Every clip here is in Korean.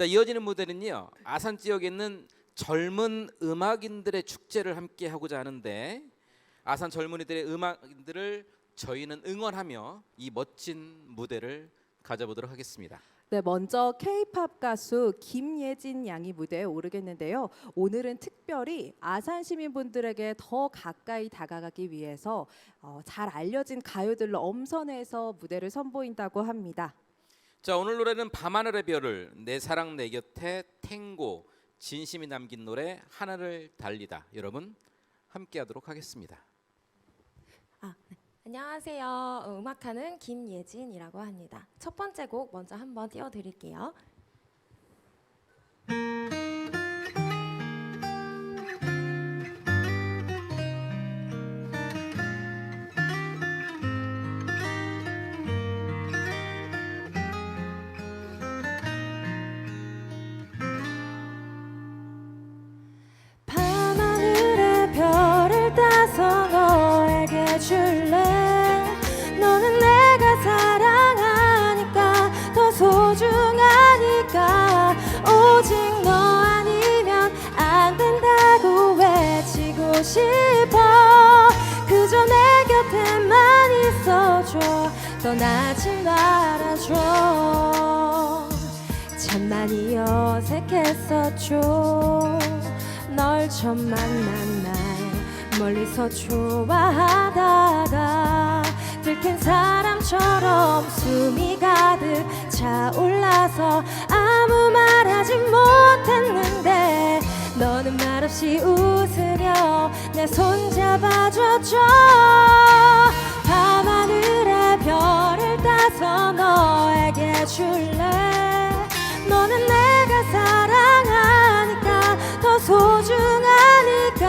자 이어지는 무대는요 아산 지역에 있는 젊은 음악인들의 축제를 함께 하고자 하는데 아산 젊은이들의 음악인들을 저희는 응원하며 이 멋진 무대를 가져보도록 하겠습니다. 네, 먼저 K-팝 가수 김예진 양이 무대에 오르겠는데요. 오늘은 특별히 아산 시민분들에게 더 가까이 다가가기 위해서 어, 잘 알려진 가요들로 엄선해서 무대를 선보인다고 합니다. 자 오늘 노래는 밤하늘의 별을 내 사랑 내 곁에 탱고 진심이 남긴 노래 하늘을 달리다 여러분 함께하도록 하겠습니다. 안녕하세요. 어, 음악하는 김예진이라고 합니다. 첫 번째 곡 먼저 한번 띄워드릴게요. 있어줘. 떠나지 말아줘. 참 많이 어색했었죠. 널 처음 만난 날 멀리서 좋아하다가 들킨 사람처럼 숨이 가득 차올라서 아무 말하지 못했는데 너는 말없이 웃으며 내 손 잡아줬죠 따서 너에게 줄래? 너는 내가 사랑하니까 더 소중하니까.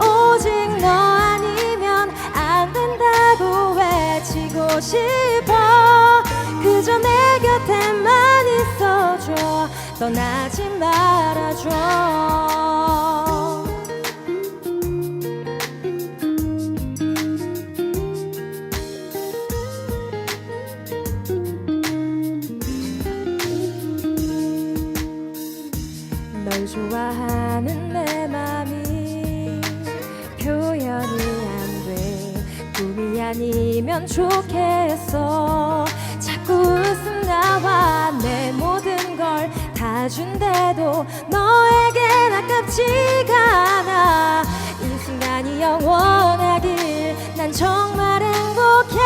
오직 너 아니면 안 된다고 외치고 싶어. 그저 내 곁에만 있어줘. 떠나지 말아줘 아니면 좋겠어. 자꾸 웃음 나와 내 모든 걸 다 준대도 너에겐 아깝지가 않아. 이 순간이 영원하길 난 정말 행복해.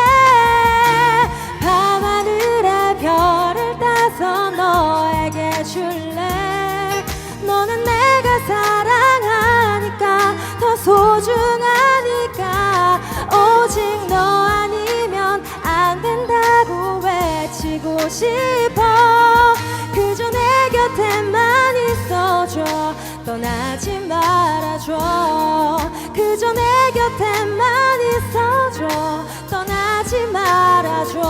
밤하늘의 별을 따서 너에게 줄래? 너는 내가 사랑하니까 더 소중하니까. 오직 너 싶어. 그저 내 곁에만 있어줘. 떠나지 말아줘. 그저 내 곁에만 있어줘. 떠나지 말아줘.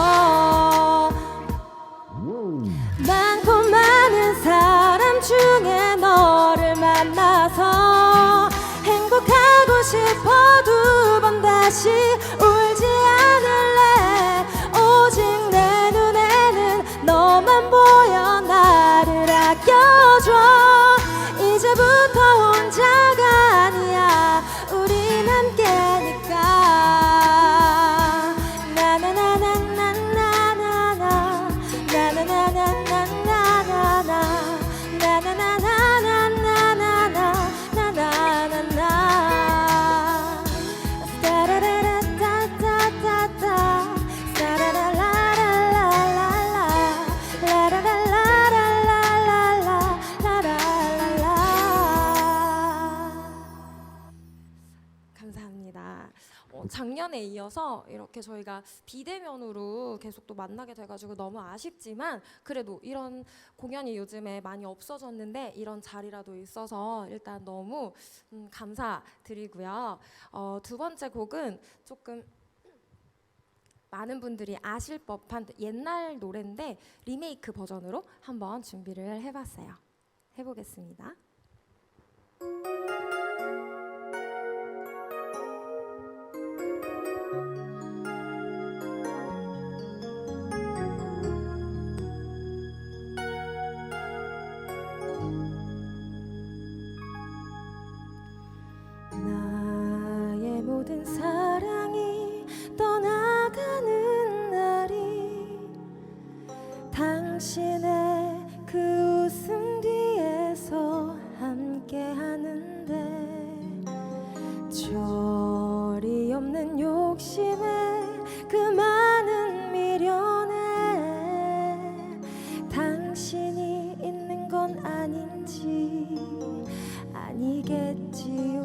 많고 이어서 이렇게 저희가 비대면으로 계속 또 만나게 돼가지고 너무 아쉽지만 그래도 이런 공연이 요즘에 많이 없어졌는데 이런 자리라도 있어서 일단 너무 음, 감사드리고요. 어, 두 번째 곡은 조금 많은 분들이 아실 법한 옛날 노래인데 리메이크 버전으로 한번 준비를 해봤어요. 해보겠습니다. 지요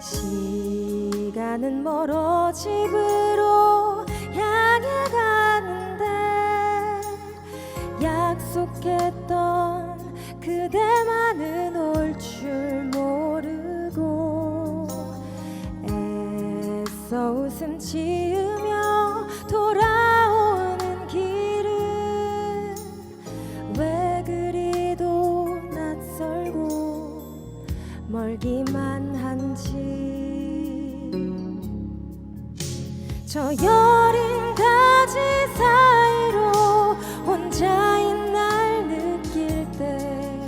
시간은 멀어 집으로 향해 가는데 약속했던 그대만은 올 줄 모르고 애써 웃음 지 저 여린 가지 사이로 혼자인 날 느낄 때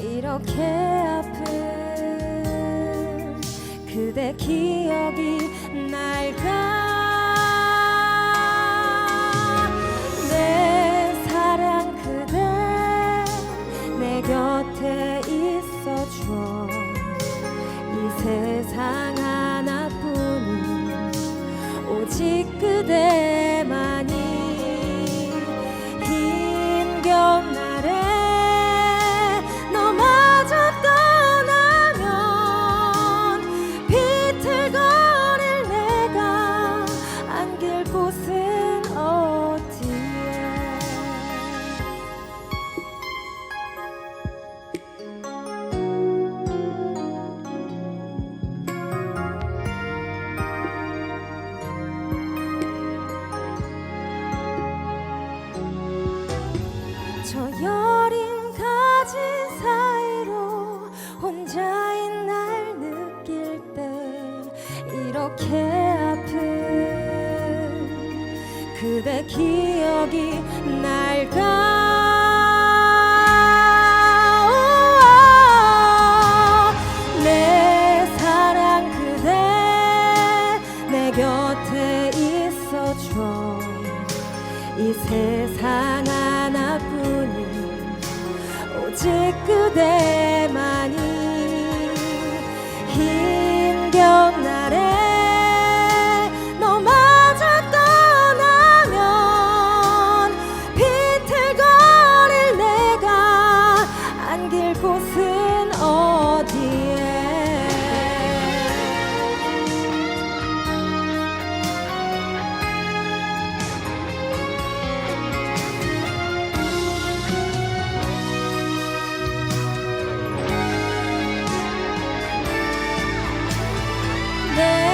이렇게 아픈 그대 기억이 날까 있어줘. 이 세상 하나뿐인 오직 그대만이 내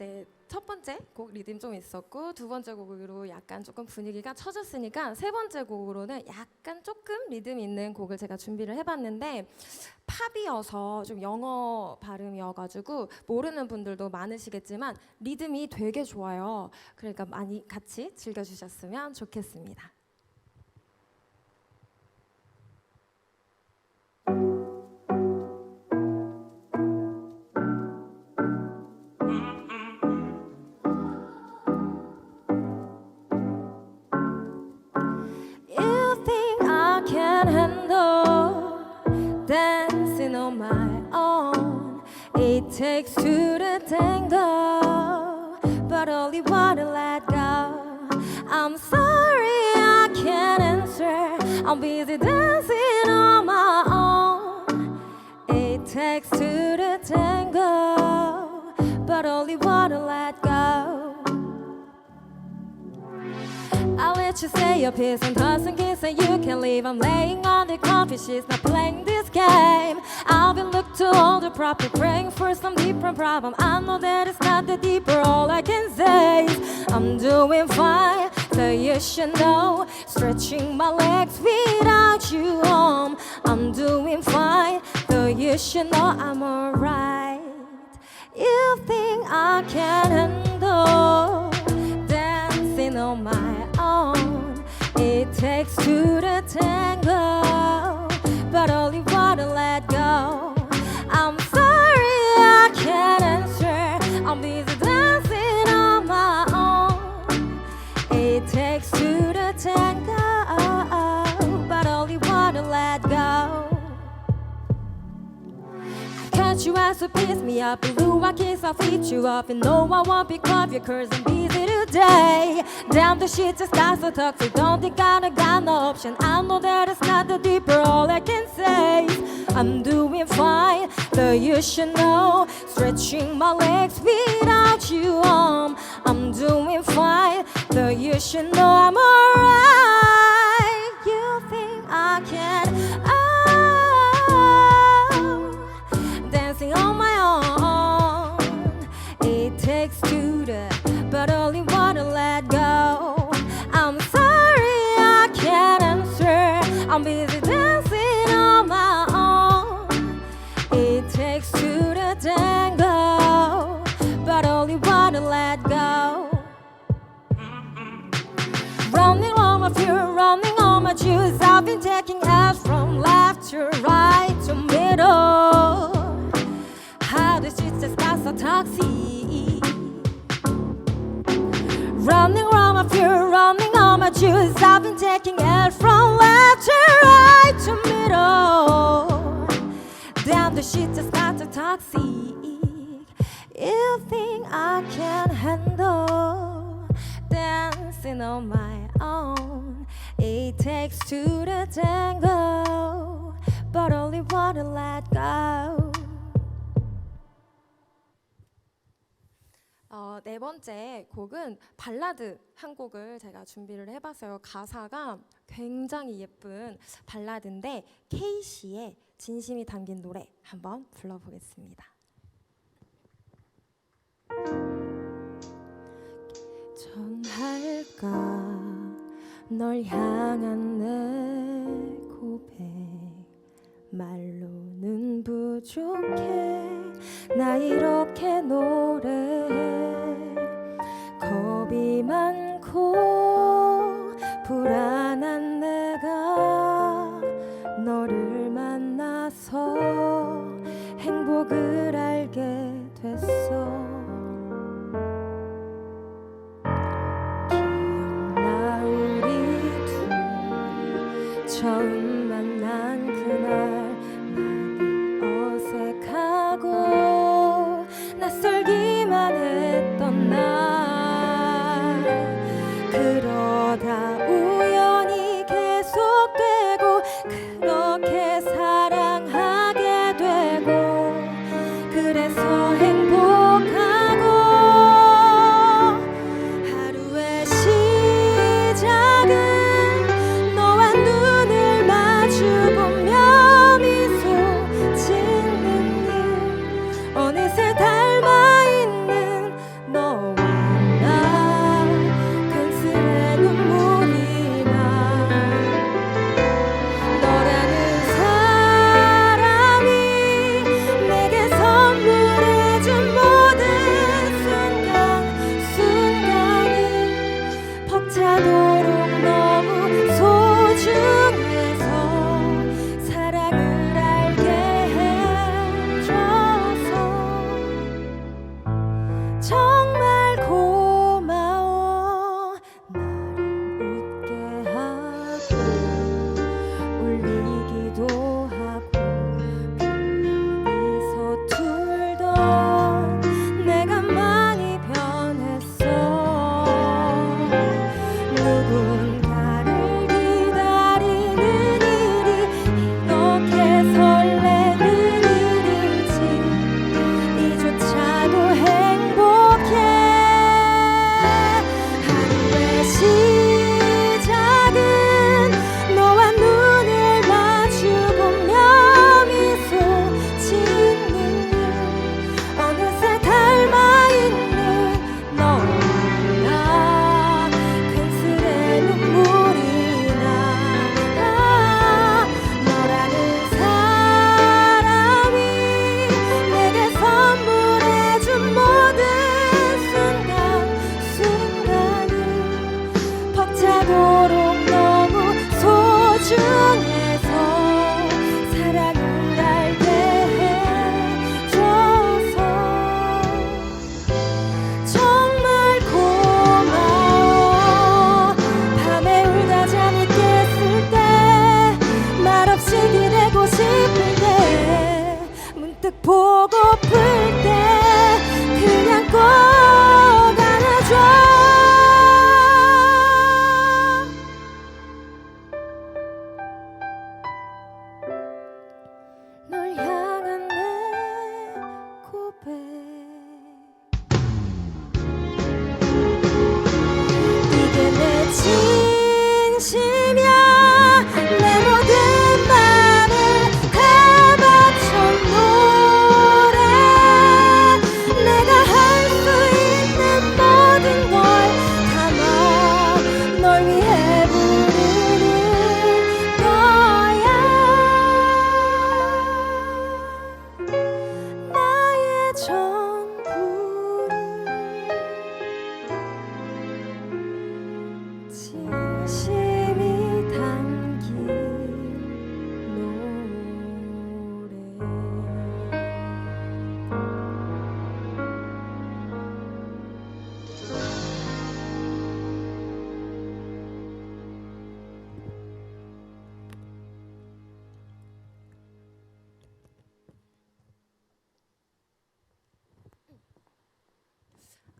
이제 첫 번째 곡 리듬 좀 있었고 두 번째 곡으로 약간 조금 분위기가 처졌으니까 세 번째 곡으로는 약간 조금 리듬 있는 곡을 제가 준비를 해봤는데 팝이어서 좀 영어 발음이어가지고 모르는 분들도 많으시겠지만 리듬이 되게 좋아요. 그러니까 많이 같이 즐겨주셨으면 좋겠습니다. next to say your piece and toss and kiss and you can leave. I'm laying on the coffee, she's not playing this game. I've been looked to all the proper, praying for some different problem. I know that it's not the deeper, all I can say is I'm doing fine, so you should know. Stretching my legs without you home. I'm doing fine, so you should know I'm alright. You think I can handle dancing on my takes two to tango, but only one to let go. I'm sorry I can't answer. I'm busy dancing on my own. It takes two to tango, but only one to let go. Cut you out to piss me up. Blue, I kiss, I'll feed you up. And no, I won't pick up your curves. I'm busy today. Damn, the shit just got so toxic. Don't think I got no option. I know that it's not the deeper. All I can say is I'm doing fine. But you should know. Stretching my legs without you on. I'm doing fine. But you should know I'm alright. My juice. I've been taking it from left to right to middle. Damn, the shit just got so toxic. You think I can handle dancing on my own? It takes two to tango, but only one to let go. 어, 네 번째 곡은 발라드 한 곡을 제가 준비를 해봤어요. 가사가 굉장히 예쁜 발라드인데 케이시의 진심이 담긴 노래 한번 불러보겠습니다. 전할까 널 향한 내 고백 말로는 부족해 나 이렇게 노래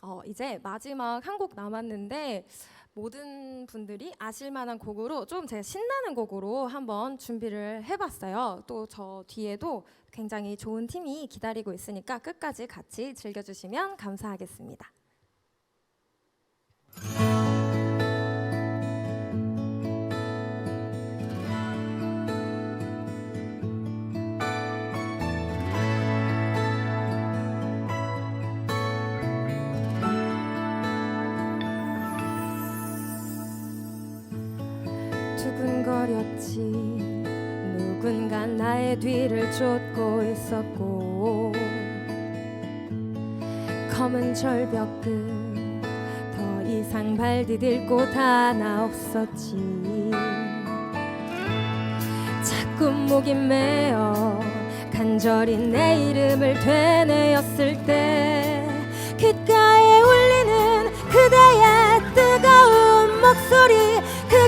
어, 이제 마지막 한 곡 남았는데 모든 분들이 아실 만한 곡으로 좀 제가 신나는 곡으로 한번 준비를 해봤어요. 또 저 뒤에도 굉장히 좋은 팀이 기다리고 있으니까 끝까지 같이 즐겨주시면 감사하겠습니다. 두근거렸지. 누군가 나의 뒤를 쫓고 있었고. 검은 절벽 끝더 이상 발 디딜 곳 하나 없었지. 자꾸 목이 메어 간절히 내 이름을 되뇌었을 때 귓가에 울리는 그대의 뜨거운 목소리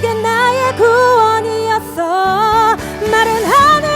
그게 나의 구원이었어. 마른 하늘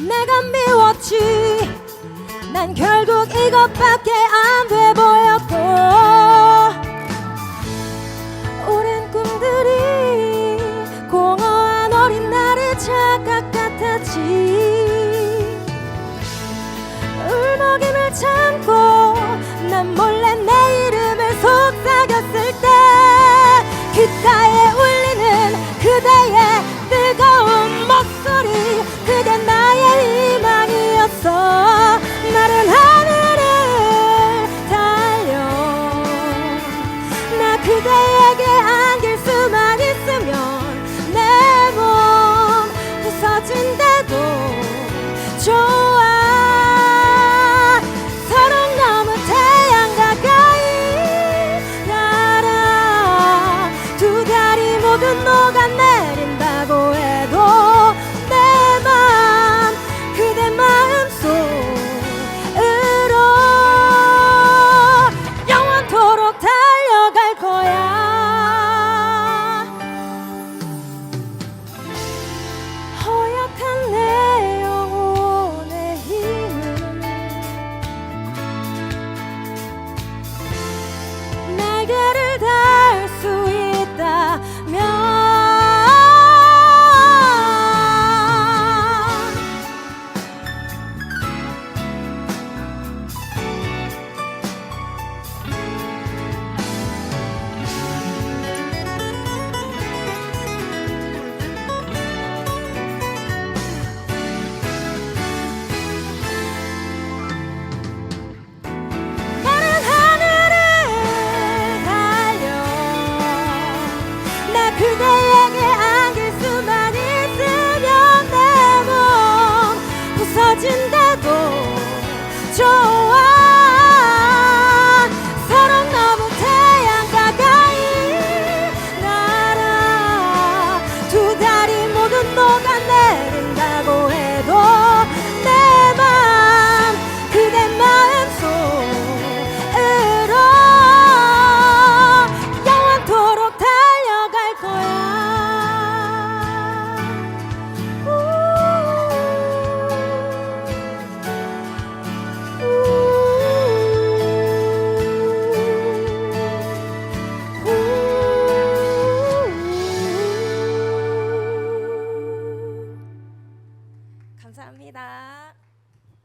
내가 미웠지 난 결국 이것밖에 안돼 보였고